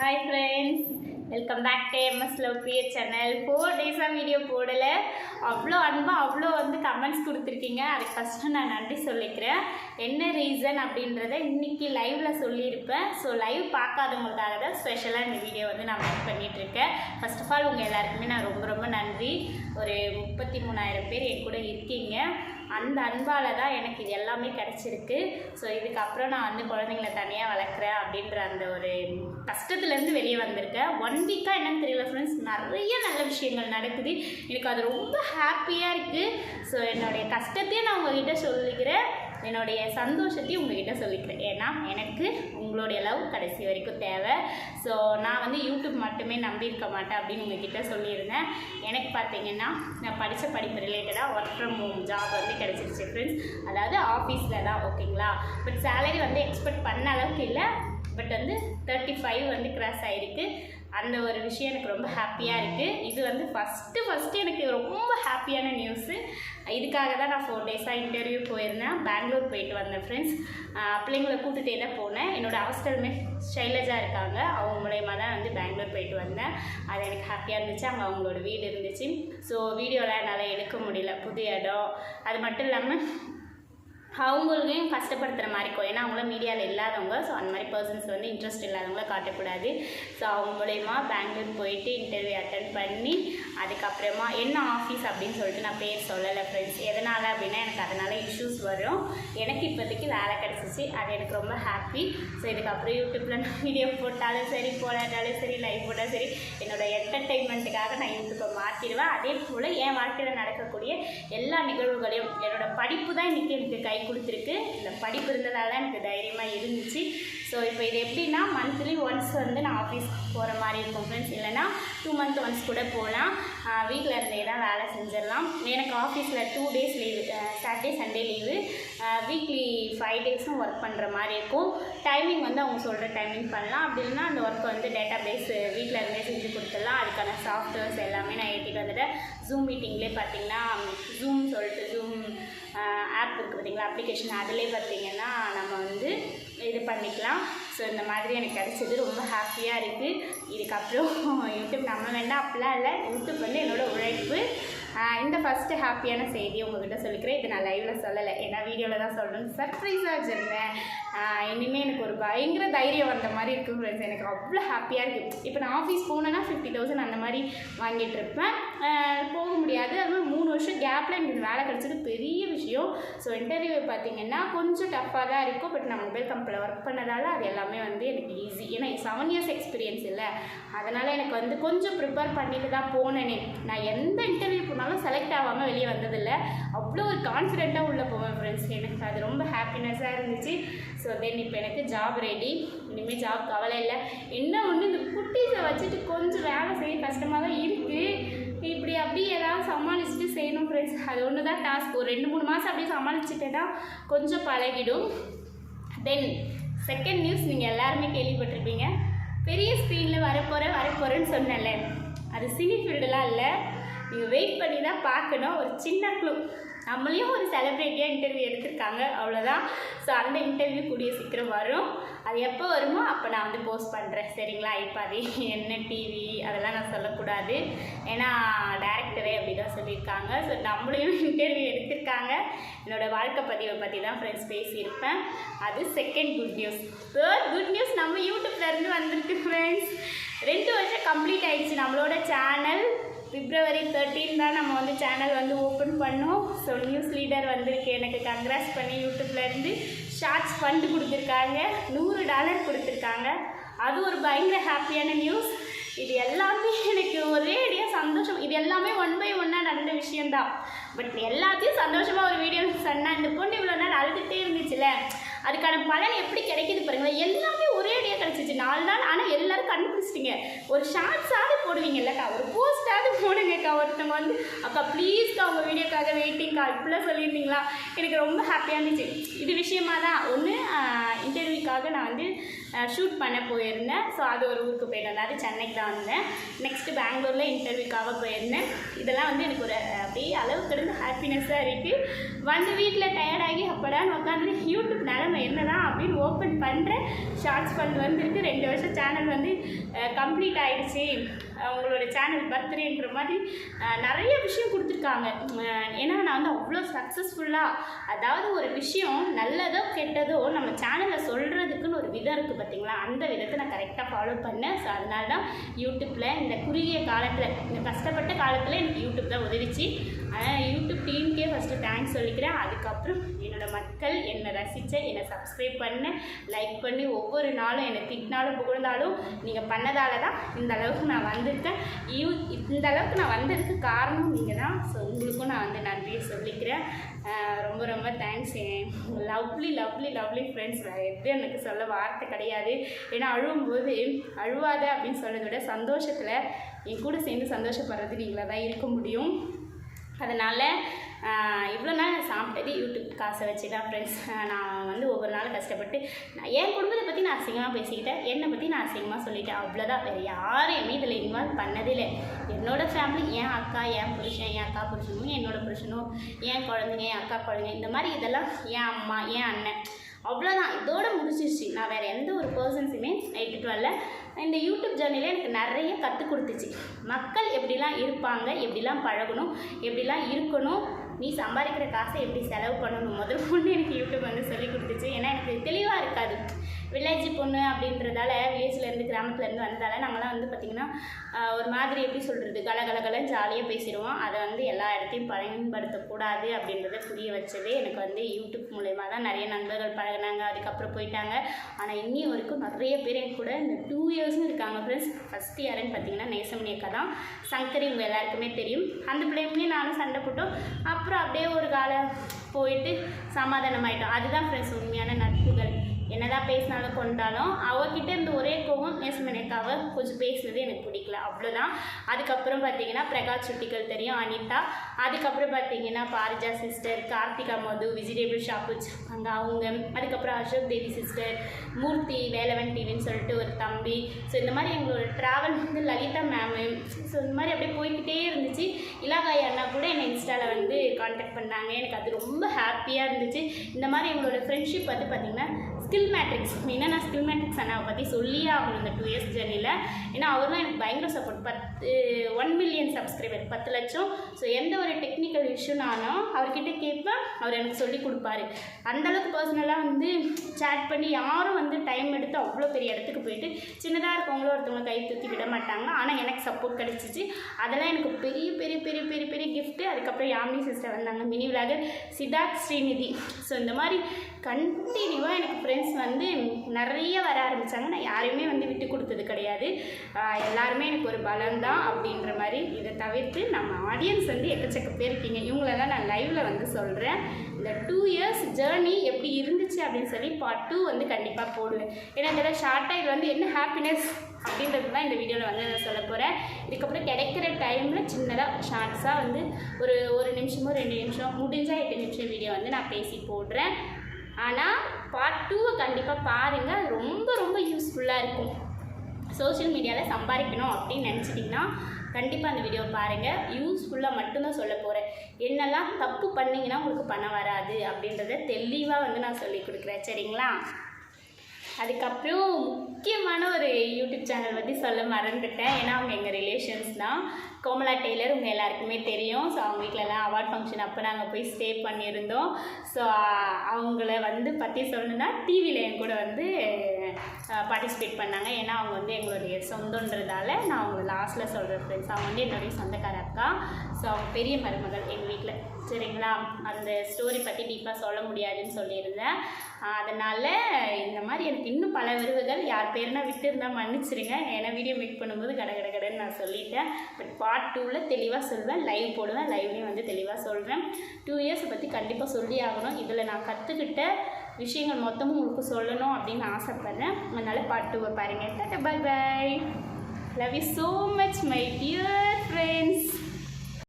Hi friends welcome back to MS love create channel four டேஸாக video போடலை. அவ்வளோ அன்பாக அவ்வளோ வந்து கமெண்ட்ஸ் கொடுத்துருக்கீங்க. அதுக்கு ஃபஸ்ட்டு நான் நன்றி சொல்லிக்கிறேன். என்ன ரீசன் அப்படின்றத இன்றைக்கி லைவில் சொல்லியிருப்பேன். ஸோ லைவ் பார்க்காதவங்களுக்காக தான் ஸ்பெஷலாக இந்த வீடியோ வந்து நான் மேக் பண்ணிகிட்ருக்கேன் ஃபஸ்ட் ஆஃப் ஆல் உங்கள் எல்லாருக்குமே நான் ரொம்ப ரொம்ப நன்றி. ஒரு முப்பத்தி மூணாயிரம் பேர் என் கூட இருக்கீங்க. அந்த அன்பால் தான் எனக்கு இது எல்லாமே கிடச்சிருக்கு. ஸோ இதுக்கப்புறம் நான் வந்து குழந்தைங்கள தனியாக வளர்க்குறேன் அப்படின்ற அந்த ஒரு கஷ்டத்துலேருந்து வெளியே வந்திருக்கேன். ஒன் வீக்காக என்னன்னு தெரியல ஃப்ரெண்ட்ஸ் நிறைய நல்ல விஷயங்கள் நடக்குது. எனக்கு அது ரொம்ப ஹாப்பியாக இருக்குது ஸோ என்னுடைய கஷ்டத்தையே நான் உங்ககிட்ட சொல்லிக்கிறேன். என்னுடைய சந்தோஷத்தையும் உங்ககிட்ட சொல்லிக்கிறேன். ஏன்னா எனக்கு உங்களுடைய லவ் கடைசி வரைக்கும் தேவை. ஸோ நான் வந்து யூடியூப் மட்டுமே நம்பியிருக்க மாட்டேன் அப்படின்னு உங்ககிட்ட சொல்லியிருந்தேன். எனக்கு பார்த்தீங்கன்னா நான் படித்த படிப்பு ரிலேட்டடாக ஒர்க் ஃப்ரம் ஹோம் ஜாப் வந்து கிடச்சிருச்சு ஃப்ரெண்ட்ஸ் அதாவது ஆஃபீஸில் தான் ஓகேங்களா பட் சேலரி வந்து எக்ஸ்பெக்ட் பண்ண அளவுக்கு இல்லை. பட் வந்து தேர்ட்டி ஃபைவ் வந்து கிராஸ் ஆகிருக்கு அந்த ஒரு விஷயம் எனக்கு ரொம்ப ஹாப்பியாக இருக்குது இது வந்து ஃபஸ்ட்டு ஃபஸ்ட்டு எனக்கு ரொம்ப ஹாப்பியான நியூஸு இதுக்காக தான் நான் ஃபோர் டேஸாக இன்டர்வியூ போயிருந்தேன். பெங்களூர் போயிட்டு வந்தேன் ஃப்ரெண்ட்ஸ் பிள்ளைங்களை கூட்டிகிட்டே தான் போனேன்? என்னோடய ஹாஸ்டல்மே ஷைலஜா இருக்காங்க. அவங்க மூலயமா தான் வந்து பெங்களூர் போயிட்டு வந்தேன். அது எனக்கு ஹாப்பியாக இருந்துச்சு. அங்கே அவங்களோட வீடு இருந்துச்சு. ஸோ வீடியோலாம் என்னால் எடுக்க முடியல. புது இடம். அது மட்டும் இல்லாமல் அவங்களையும் கஷ்டப்படுத்துகிற மாதிரி இருக்கும். ஏன்னா அவங்களும் மீடியாவில் இல்லாதவங்க. ஸோ அந்த மாதிரி பர்சன்ஸ் வந்து இன்ட்ரெஸ்ட் இல்லாதவங்கள காட்டக்கூடாது. ஸோ அவங்க மூலயமா பெங்களூர் போயிட்டு இன்டர்வியூ அட்டன் பண்ணி அதுக்கப்புறமா என்ன ஆஃபீஸ் அப்படின்னு சொல்லிட்டு நான் பேர் சொல்லலை ஃப்ரெண்ட்ஸ் எதனால் அப்படின்னா எனக்கு அதனால் இஷ்யூஸ் வரும். எனக்கு இப்போதைக்கு வேலை கிடச்சிச்சு. அது எனக்கு ரொம்ப ஹாப்பி ஸோ இதுக்கப்புறம் யூடியூப்பில் நான் வீடியோ போட்டாலும் சரி போடாட்டாலும் சரி லைவ் போட்டாலும் சரி என்னோடய என்டர்டெயின்மெண்ட்டுக்காக நான் யூடியூப்பை மாற்றிடுவேன் அதே போல் என் வாழ்க்கையில் நடக்கக்கூடிய எல்லா நிகழ்வுகளையும் என்னோட படிப்பு தான் இன்றைக்கி எனக்கு கை கொடுத்துருக்கு. இந்த படிப்பு இருந்ததால் தான் எனக்கு தைரியமாக இருந்துச்சு. ஸோ இப்போ இது எப்படின்னா மந்த்லி ஒன்ஸ் வந்து நான் ஆஃபீஸ்க்கு போகிற மாதிரி இருக்கும் ஃப்ரெண்ட்ஸ் இல்லைனா டூ மந்த் ஒன்ஸ் கூட போகலாம் வீட்டில் இருந்தே தான் வேலை செஞ்சிடலாம். எனக்கு ஆஃபீஸில் two days leave Saturday Sunday leave weekly five டேஸும் work பண்ணுற மாதிரி இருக்கும். டைமிங் வந்து அவங்க சொல்கிற டைமிங் பண்ணலாம். அப்படி இல்லைன்னா அந்த ஒர்க்கை வந்து டேட்டா பேஸ் வீட்டில் இருந்தே செஞ்சு கொடுத்துடலாம். அதுக்கான சாஃப்ட்வேர்ஸ் எல்லாமே நான் ஏற்றிட்டு வந்துட்டேன். ஜூம் மீட்டிங்லேயே பார்த்தீங்கன்னா ஜூம் சொல்லிட்டு ஜூம் ஆப் இருக்குது பார்த்தீங்களா? அப்ளிகேஷன் அதிலே பார்த்தீங்கன்னா நம்ம வந்து இது பண்ணிக்கலாம். ஸோ இந்த மாதிரி எனக்கு கிடச்சது. ரொம்ப ஹாப்பியாக இருக்குது இதுக்கப்புறம் யூடியூப் நம்ம வேண்டாம். அப்படிலாம் இல்லை. யூடியூப் வந்து என்னோடய உழைப்பு. இந்த ஃபஸ்ட்டு ஹாப்பியான செய்தி உங்ககிட்ட சொல்லிக்கிறேன். இது நான் லைவில் சொல்லலை. ஏன்னா வீடியோவில் தான் சொல்லணும்னு சர்ப்ரைஸாக வச்சுருந்தேன். இனிமேல் எனக்கு ஒரு பயங்கர தைரியம் வந்த மாதிரி இருக்குது ஃப்ரெண்ட்ஸ் எனக்கு அவ்வளோ ஹாப்பியாக இருக்குது இப்போ நான் ஆஃபீஸ் போனேன்னா ஃபிஃப்டி தௌசண்ட் அந்த மாதிரி வாங்கிட்டு இருப்பேன். போக முடியாது. அதுவும் மூணு வருஷம் கேப்பில் எனக்கு வேலை கிடச்சது பெரிய விஷயம். ஸோ இன்டர்வியூ பார்த்தீங்கன்னா கொஞ்சம் டஃப்பாக தான் இருக்கும். பட் நான் மொபைல் கம்பெனியில் ஒர்க் பண்ணதால் அது எல்லாமே வந்து எனக்கு ஈஸி ஏன்னா செவன் இயர்ஸ் எக்ஸ்பீரியன்ஸ் இல்லை. அதனால் எனக்கு வந்து கொஞ்சம் ப்ரிப்பேர் பண்ணிட்டு தான் போனேனே. நான் எந்த இன்டர்வியூ போனாலும் செலக்ட் ஆகாமல் வெளியே வந்ததில்லை. அவ்வளோ ஒரு கான்ஃபிடெண்ட்டாக உள்ளே போவேன் ஃப்ரெண்ட்ஸ் எனக்கு அது ரொம்ப ஹாப்பினஸ்ஸாக இருந்துச்சு. ஸோ தென் இப்போ எனக்கு ஜாப் ரெடி இனிமேல் ஜாப் கவலை இல்லை. என்ன ஒன்று இந்த குட்டீஸை வச்சுட்டு கொஞ்சம் வேலை செய்ய கஷ்டமாக எப்படி ஏதாவது சமாளிச்சுட்டு செய்யணும் ஃப்ரெண்ட்ஸ் அது ஒன்று தான் டாஸ்க் ஒரு ரெண்டு மூணு மாதம் அப்படியே சமாளிச்சுட்டேன்னா கொஞ்சம் பழகிடும். தென் செகண்ட் நியூஸ் நீங்கள் எல்லாருமே கேள்விப்பட்டிருப்பீங்க. பெரிய ஸ்க்ரீனில் வரப்போகிறேன் வரப்போகிறேன்னு சொன்னேன்ல. அது சினி ஃபீல்டெலாம் இல்லை. நீங்கள் வெயிட் பண்ணி தான் பார்க்கணும். ஒரு சின்ன க்ளூ நம்மளையும் ஒரு செலிப்ரிட்டியாக இன்டர்வியூ எடுத்திருக்காங்க. அவ்வளோதான் ஸோ அந்த இன்டர்வியூ கூடிய சீக்கிரம் வரும். அது எப்போ வருமோ அப்போ நான் வந்து போஸ்ட் பண்ணுறேன் சரிங்களா? இப்போ அது என்ன டிவி அதெல்லாம் நான் சொல்லக்கூடாது. ஏன்னா டேரக்டரே அப்படி தான் சொல்லியிருக்காங்க. ஸோ நம்மளையும் இன்டர்வியூ எடுத்திருக்காங்க. என்னோடய வாழ்க்கை பதிவை பற்றி தான் ஃப்ரெண்ட்ஸ் பேசியிருப்பேன். அது second good news third good news நம்ம யூடியூப்லேருந்து வந்திருக்கு ஃப்ரெண்ட்ஸ் ரெண்டு வருஷம் கம்ப்ளீட் ஆயிடுச்சு நம்மளோட சேனல் பிப்ரவரி தேர்ட்டீன் தான் நம்ம வந்து சேனல் வந்து ஓப்பன் பண்ணோம். ஸோ நியூஸ் லீடர் வந்திருக்கு. எனக்கு கங்க்ராஸ் பண்ணி யூடியூப்லேருந்து ஷார்ட்ஸ் ஃபண்டு கொடுத்துருக்காங்க. நூறு டாலர் கொடுத்துருக்காங்க. அது ஒரு பயங்கர ஹாப்பியான நியூஸ் இது எல்லாமே எனக்கு ஒரேடியாக சந்தோஷம். இது எல்லாமே ஒன் பை ஒன்னாக நடந்த விஷயந்தான் பட் எல்லாத்தையும் சந்தோஷமாக ஒரு வீடியோ சொன்னேன் இந்த பொண்ணு இவ்வளோ நாள் அழுதுகிட்டே இருந்துச்சுல. அதுக்கான பலன் எப்படி கிடைக்குது பாருங்களேன். எல்லாமே ஒரே அடியாக கிடச்சிச்சு. நாலு நாள் ஆனால் எல்லாரும் கண்டுபிடிச்சிட்டிங்க. ஒரு ஷார்ட்ஸாவது போடுவீங்கல்லக்கா ஒரு போஸ்ட்டாவது போடுங்கக்கா ஒருத்தவங்க வந்து அக்கா ப்ளீஸ்க்கா உங்கள் வீடியோக்காக வெயிட்டிங்க்கா இப்படிலாம் சொல்லியிருந்தீங்களா? எனக்கு ரொம்ப ஹாப்பியாக இருந்துச்சு. இது விஷயமா தான் ஒன்று இன்டர்வியூக்காக நான் வந்து ஷூட் பண்ண போயிருந்தேன். ஸோ அது ஒரு ஊருக்கு போயிட்டு வந்தேன் அது சென்னைக்கு தான் வந்தேன். நெக்ஸ்ட்டு பெங்களூரில் இன்டர்வியூக்காக போயிருந்தேன். இதெல்லாம் வந்து எனக்கு ஒரு அப்படியே அளவு கிடந்து ஹாப்பினஸ்ஸாக இருக்குது வந்து வீட்டில் டயர்டாகி அப்படான்னு உட்காந்து யூடியூப் நிலமை என்னதான் அப்படின்னு ஓப்பன் பண்ணுறேன் ஷார்ட்ஸ் ஃபண்ட் வந்திருக்கு. ரெண்டு வருஷம் சேனல் வந்து கம்ப்ளீட் ஆகிடுச்சு அவங்களோட உங்களோட சேனல் பர்த்டேன்ற மாதிரி நிறைய விஷயம் கொடுத்து அஹ் ஏன்னா நான் வந்து அவ்வளோ சக்ஸஸ்ஃபுல்லாக அதாவது ஒரு விஷயம் நல்லதோ கெட்டதோ நம்ம சேனலில் சொல்கிறதுக்குன்னு ஒரு விதம் இருக்குது பார்த்தீங்களா அந்த விதத்தை நான் கரெக்டாக ஃபாலோ பண்ணேன். ஸோ அதனால தான் யூடியூப்பில் இந்த குறுகிய காலத்தில் இந்த கஷ்டப்பட்ட காலத்தில் எனக்கு யூடியூப் தான் உதவிச்சு அதனால் யூடியூப் டீமுக்கே ஃபஸ்ட்டு தேங்க்ஸ் சொல்லிக்கிறேன். அதுக்கப்புறம் என்னோடய மக்கள் என்னை ரசித்த என்னை சப்ஸ்கிரைப் பண்ண லைக் பண்ணி. ஒவ்வொரு நாளும் என்னை திட்டினாலும் புகழ்ந்தாலும் நீங்கள் பண்ணதால தான் இந்த அளவுக்கு நான் வந்திருக்கேன். யூ இந்த அளவுக்கு நான் வந்ததுக்கு காரணம் நீங்கள் தான் ஸோ உங்களுக்கும் நான் வந்து நன்றியை சொல்லிக்கிறேன். ரொம்ப ரொம்ப thanks lovely lovely lovely friends வேறு எனக்கு சொல்ல வார்த்தை கிடையாது. ஏன்னா அழுவும்போது அழுவாத அப்படின்னு சொல்கிறத விட சந்தோஷத்தில் என் கூட சேர்ந்து சந்தோஷப்படுறது நீங்களாக தான் இருக்க முடியும். அதனால் இவ்வளோ நாள் நான் சாப்பிட்டது யூடியூப் காசை வச்சு தான் ஃப்ரெண்ட்ஸ் நான் வந்து ஒவ்வொரு நாளும் கஷ்டப்பட்டு நான் என் குடும்பத்தை பற்றி நான் அசிங்கமாக பேசிக்கிட்டேன். என்னை பற்றி நான் அசிங்கமாக சொல்லிட்டேன். அவ்வளோதான் வேறு யாரையுமே இதில் இன்வால்வ் பண்ணதே இல்லை. என்னோட ஃபேமிலி என் அக்கா என் புருஷன் என் அக்கா புருஷனும் என்னோடய புருஷனும் என் குழந்தைங்க என் அக்கா குழந்தைங்க இந்த மாதிரி இதெல்லாம் என் அம்மா என் அண்ணன். அவ்வளோதான் இதோட முடிச்சிருச்சு நான் வேறு எந்த ஒரு பர்சன்ஸுமே நைட்டு வரல இந்த யூடியூப் ஜேர்னியில் எனக்கு நிறைய கற்றுக் கொடுத்துச்சு. மக்கள் எப்படிலாம் இருப்பாங்க எப்படிலாம் பழகணும் எப்படிலாம் இருக்கணும் நீ சம்பாதிக்கிற காசை எப்படி செலவு பண்ணணும்? முதல் கொண்டு எனக்கு யூடியூப் வந்து சொல்லி கொடுத்துச்சு. ஏன்னா எனக்கு தெளிவாக இருக்காது. வில்லேஜ் பொண்ணு அப்படின்றதால வில்லேஜ்லேருந்து கிராமத்துலேருந்து வந்ததால நாங்களாம் வந்து பார்த்திங்கன்னா ஒரு மாதிரி எப்படி சொல்கிறது கலகலகல ஜாலியாக பேசிடுவோம். அதை வந்து எல்லா இடத்தையும் பயன்படுத்தக்கூடாது அப்படின்றத புரிய வச்சது எனக்கு வந்து யூடியூப் மூலயமா தான் நிறைய நண்பர்கள் பழகுனாங்க அதுக்கப்புறம் போயிட்டாங்க. ஆனால் இன்னி வரைக்கும் நிறைய பேர் என் கூட இந்த டூ இயர்ஸும் இருக்காங்க ஃப்ரெண்ட்ஸ் ஃபஸ்ட் யாருன்னு பார்த்தீங்கன்னா நேசமணி அக்கா தான். சங்கரி உங்கள் எல்லாருக்குமே தெரியும். அந்த பிள்ளையுமே நானும் சண்டை போட்டோம். அப்புறம் அப்படியே ஒரு காலம் போயிட்டு சமாதானம் ஆகிட்டோம் அதுதான் ஃப்ரெண்ட்ஸ் உண்மையான நட்புகள். என்னதான் பேசினாலும் கொண்டாலும் அவகிட்ட இருந்த ஒரே கோவம் நேசமணிக்காவை கொஞ்சம் பேசுனது எனக்கு பிடிக்கல. அவ்வளோதான் அதுக்கப்புறம் பார்த்தீங்கன்னா பிரகாஷ் சுட்டிகள் தெரியும் அனிதா. அதுக்கப்புறம் பார்த்தீங்கன்னா Parija sister Karthika Madhu vegetable shop வச்சுருப்பாங்க அவங்க. அதுக்கப்புறம் அசோக் தேவி சிஸ்டர் மூர்த்தி வேலவன் டிவின்னு சொல்லிட்டு ஒரு தம்பி. ஸோ இந்த மாதிரி எங்களோட ட்ராவல் வந்து லலிதா மேமு ஸோ இந்த மாதிரி அப்படியே போய்கிட்டே இருந்துச்சு. இலாகாய் அண்ணா கூட என்னை இன்ஸ்டாவில் வந்து காண்டாக்ட் பண்ணாங்க. எனக்கு அது ரொம்ப ஹாப்பியாக இருந்துச்சு. இந்த மாதிரி எங்களோட ஃப்ரெண்ட்ஷிப் வந்து பார்த்திங்கன்னா ஸ்கில் மேட்ரிக்ஸ் மெயினாக நான் ஸ்கில் மேட்ரிக்ஸ் அண்ணாவை பற்றி சொல்லியே ஆகணும் இந்த டூ இயர்ஸ் ஜேர்னியில் ஏன்னா அவர் தான் எனக்கு பயங்கர சப்போர்ட் பத்து ஒன் மில்லியன் சப்ஸ்கிரைபர் பத்து லட்சம். ஸோ எந்த ஒரு டெக்னிக்கல் இஷ்யூனாலும் அவர்கிட்ட கேட்பேன் அவர் எனக்கு சொல்லி கொடுப்பாரு. அந்தளவுக்கு பர்சனலாக வந்து சேட் பண்ணி யாரும் வந்து டைம் எடுத்து அவ்வளோ பெரிய இடத்துக்கு போயிட்டு சின்னதாக இருக்கவங்களும் ஒருத்தவங்க கை தூக்கி விட மாட்டாங்க. ஆனால் எனக்கு சப்போர்ட் கிடச்சிச்சு. அதெல்லாம் எனக்கு பெரிய பெரிய பெரிய பெரிய பெரிய கிஃப்ட்டு அதுக்கப்புறம் யாமினி சிஸ்டர் வந்தாங்க? Mini vlogger Siddharth Srinidhi. So இந்த மாதிரி கண்டினியூவாக எனக்கு ஃப்ரெண்ட்ஸ் வந்து நிறைய வர ஆரம்பித்தாங்க நான் யாரையுமே வந்து விட்டு கொடுத்தது கிடையாது. எல்லாருமே எனக்கு ஒரு பலம் தான் அப்படின்ற மாதிரி இதை தவிர்த்து நம்ம ஆடியன்ஸ் வந்து எக்கச்சக்க பேர் இருக்கீங்க. இவங்களெல்லாம் நான் லைவில் வந்து சொல்கிறேன் இந்த டூ இயர்ஸ் ஜேர்னி எப்படி இருந்துச்சு அப்படின்னு சொல்லி பார்ட் டூ வந்து கண்டிப்பாக போடுவேன் ஏன்னா இந்த ஷார்ட்டாக இது வந்து என்ன ஹாப்பினஸ் அப்படின்றது தான் இந்த வீடியோவில் வந்து நான் சொல்ல போகிறேன் இதுக்கப்புறம் கிடைக்கிற டைமில் சின்னதாக ஷார்ட்ஸாக வந்து ஒரு ஒரு நிமிஷமோ ரெண்டு நிமிஷம் முடிஞ்சால் எட்டு நிமிஷம் வீடியோ வந்து நான் பேசி போடுறேன். ஆனால் பார்ட் டூவை கண்டிப்பாக பாருங்கள் அது ரொம்ப ரொம்ப யூஸ்ஃபுல்லாக இருக்கும். சோஷியல் மீடியாவில் சம்பாதிக்கணும் அப்படின்னு நினச்சிட்டிங்கன்னா கண்டிப்பாக அந்த வீடியோ பாருங்கள் யூஸ்ஃபுல்லாக மட்டும்தான் சொல்ல போகிறேன் என்னெல்லாம் தப்பு பண்ணிங்கன்னா உங்களுக்கு பண்ண வராது அப்படின்றத தெளிவாக வந்து நான் சொல்லி கொடுக்குறேன். சரிங்களா? அதுக்கப்புறம் முக்கியமான ஒரு யூடியூப் சேனல் பற்றி சொல்ல மறந்துட்டேன். ஏன்னா அவங்க எங்கள் ரிலேஷன்ஸ் தான். கோமலா டெய்லர் உங்கள் எல்லாருக்குமே தெரியும். ஸோ அவங்க வீட்டிலலாம் அவார்ட் ஃபங்க்ஷன் அப்போ நாங்கள் போய் ஸ்டே பண்ணியிருந்தோம். ஸோ அவங்கள வந்து பற்றி சொல்லணுன்னா டிவியில் என் கூட வந்து பார்ட்டிசிபேட் பண்ணாங்க. ஏன்னா அவங்க வந்து எங்களுடைய சொந்தன்றதால நான் அவங்க லாஸ்ட்டில் சொல்கிறேன் ஃப்ரெண்ட்ஸ் அவங்க வந்து என்னுடைய சொந்தக்கார அக்கா. ஸோ அவங்க பெரிய மருமகள் எங்கள் வீட்டில் சரிங்களா? அந்த ஸ்டோரி பற்றி டீப்பாக சொல்ல முடியாதுன்னு சொல்லியிருந்தேன். அதனால் இந்த மாதிரி எனக்கு இன்னும் பல விருதுகள் யார் பேர்னா விட்டு இருந்தால் மன்னிச்சிருங்க. ஏன்னா வீடியோ மேக் பண்ணும்போது கட கட கடன்னு நான் சொல்லிட்டேன். பட் பார்ட் டூவில் தெளிவாக சொல்வேன். லைவ் போடுவேன். லைவ்லேயும் வந்து தெளிவாக சொல்கிறேன் டூ இயர்ஸை பற்றி கண்டிப்பாக சொல்லி ஆகணும். இதில் நான் கற்றுக்கிட்ட விஷயங்கள் மொத்தமும் உங்களுக்கு சொல்லணும் அப்படின்னு ஆசைப்பட்றேன். அதனால் பாட்டு டூவை பாருங்கள் tata bye bye love you so much my dear friends